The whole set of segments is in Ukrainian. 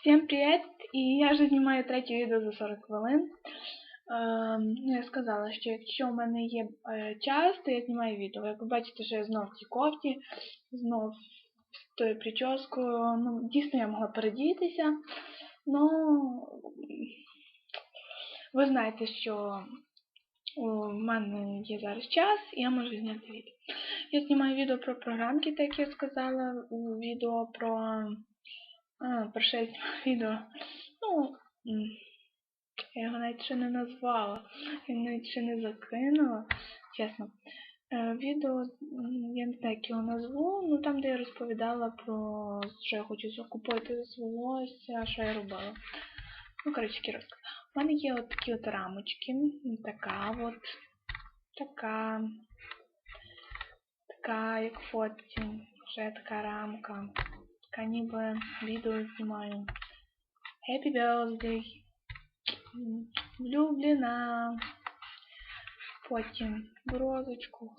Всім привіт! І я вже знімаю третє відео за 40 хвилин. Ем, я сказала, що якщо в мене є е, час, то я знімаю відео. Як ви бачите, що я знов в цій кофті, знов з тою прическою. Ну, дійсно я могла передітися. Ну, ви знаєте, що у мене є зараз час, і я можу зняти відео. Я знімаю відео про програмки, так як я сказала, відео про а, що відео. Ну, я його навіть ще не назвала. Я навіть ще не закинула, чесно. Е, відео, я не знаю, як його назву, ну там, де я розповідала про що я хочу закупити з волосся, що я робила. Ну, коротше, кіровська. У мене є от такі от рамочки. Така от. Така. Така, як фотці. Вже така рамка. Ніби відео знімаю. Happy birthday. Влюблена. Потім розочку.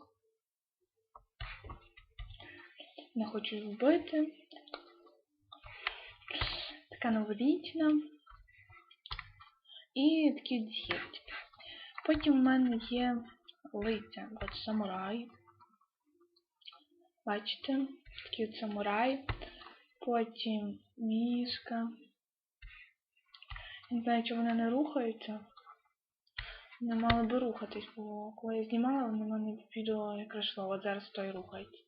Не хочу вбити. Така новорічна. І такі дірочки. Потім в мене є лиця. От самурай. Бачите? Такий самурай. Потім мішка. Не знаю, чи вони не рухаються. Вони мали би рухатись, бо коли я знімала, вони в мене відео якраз йшло. От зараз той рухається.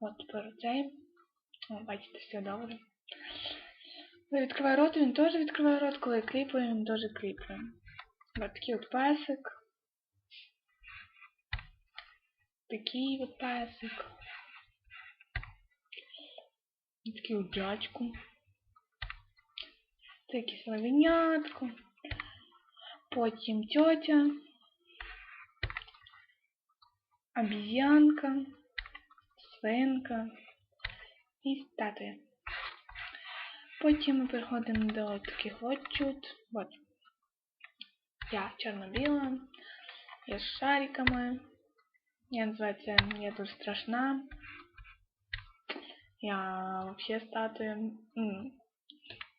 От тепер цей. О, бачите, все добре. Коли відкриваю рот, він теж відкриває рот, коли кліпаю, він теж кліпає. Ось такий от песик. Такий от песик. І такий от дядьку. Це. Потім тьотя. Обезьянка. Свинка. І статуя. Потім ми переходимо до таких от чуд. От. Я чорно-біла. Я з шариками. Я називаю це Я дуже страшна. Я вообще статуя.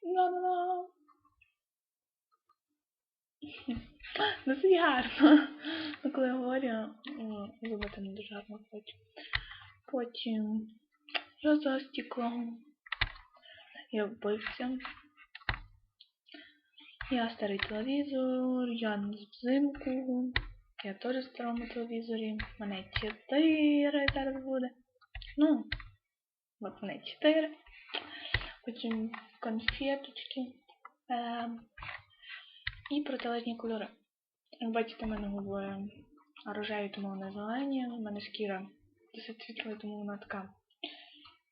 Ла-ла-ла. Досить гарно. Ну, коли я говорю, м, не дуже гарно хочу. Потім роза стеклом. Я вбивця. Я старий телевізор, я взимку. Я теж в старому телевізорі. У мене 4 зараз буде. Ну, от мене 4. Потім конфеточки. Ем, і протилежні кольори. Як бачите, в мене губи рожеві, тому вони зелені. У мене шкіра досить світла, тому вона така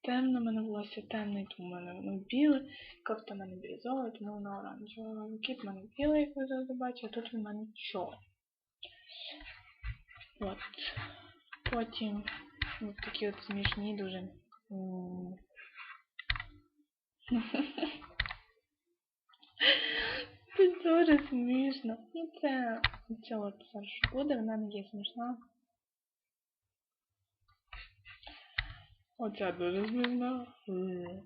темна, в мене волосся темне, тому в мене воно біле. Кофта в мене бірюзова, тому вона оранжева. Кіт в мене білий, як ви завжди бачите, а тут в мене чорний. От. Потім ось такі от смішні дуже. м, Це дуже смішно. Ну це, це от зараз буде, вона не є смішна. Оця дуже смішна. М.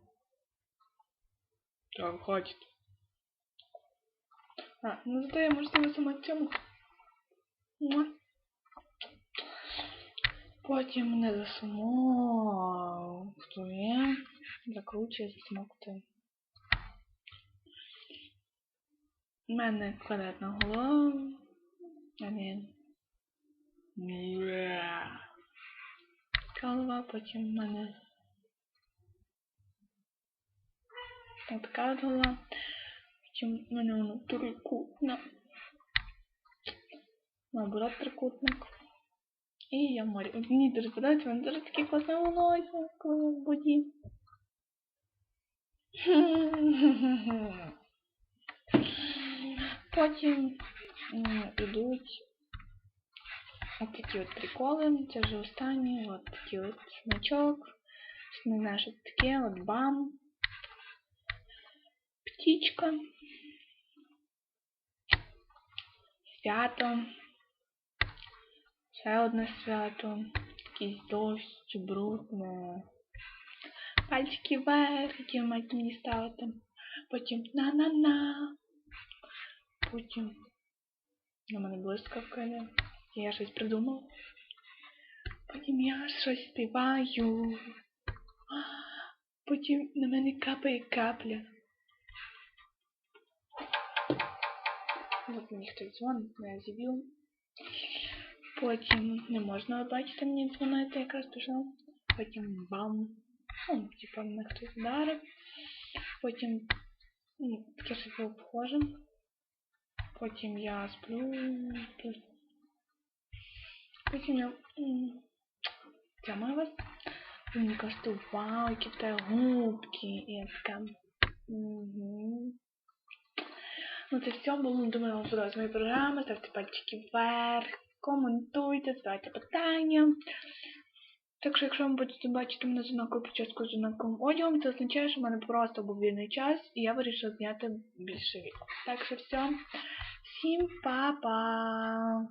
Так, хочете. А, ну зато я можу себе сама цьому. Потім мене засумав. Хто є? Закручує, засмоктує. У мене квадратна голова. А. Мя. Голова, потім в мене. Така голова. Потім в мене воно трикутна. Наоборот трикутник. І я в морі. От Мені дуже подобається, мене дуже таке класне волосся, коли в воді. Потім м, ідуть от такі от приколи. Це вже останні. От такий от значок. Не знаю, що таке. От бам. Птічка. Свято. Ще одне свято. Якийсь дощ, бруд. ну, Пальчики вверх, які маєте мені ставити. Потім на-на-на. Потім на мене блискавка йде. Я щось придумав. Потім я щось співаю. Потім на мене капає капля. От мені хтось дзвонить, я зіб'ю. Потім не можна бачити мені дзвонити, якраз пішла. Потім бам. Ну, типа мене хтось вдарив. Потім ну, таке щось похоже. Потім я сплю. Потім я тямаю вас. Ви мені кажете, вау, які тебе губки. І я така. Угу. Ну це все було. Думаю, вам сподобалась моя програма. Ставте пальчики вверх, коментуйте, задавайте питання. Так що, якщо ви будете бачити мене з однаковою прическою з однаковим одягом, це означає, що в мене просто був вільний час, і я вирішила зняти більше відео. Так що все. Всім па-па!